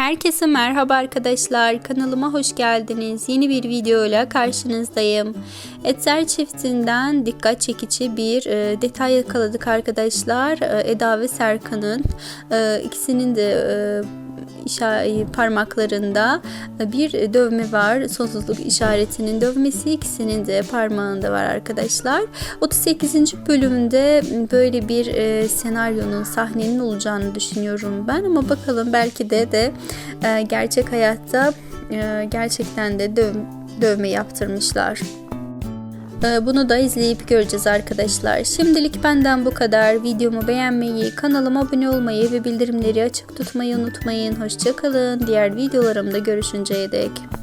Herkese merhaba arkadaşlar. Kanalıma hoş geldiniz. Yeni bir videoyla karşınızdayım. Etzer çiftinden dikkat çekici bir e, detay yakaladık arkadaşlar. E, Eda ve Serkan'ın e, ikisinin de e, parmaklarında bir dövme var. Sonsuzluk işaretinin dövmesi ikisinin de parmağında var arkadaşlar. 38. bölümde böyle bir e, senaryonun sahnenin olacağını düşünüyorum ben ama bakalım belki de de e, gerçek hayatta e, gerçekten de döv- dövme yaptırmışlar. Ee, Bunu da izleyip göreceğiz arkadaşlar. Şimdilik benden bu kadar. Videomu beğenmeyi, kanalıma abone olmayı ve bildirimleri açık tutmayı unutmayın. Hoşçakalın. Diğer videolarımda görüşünceye dek.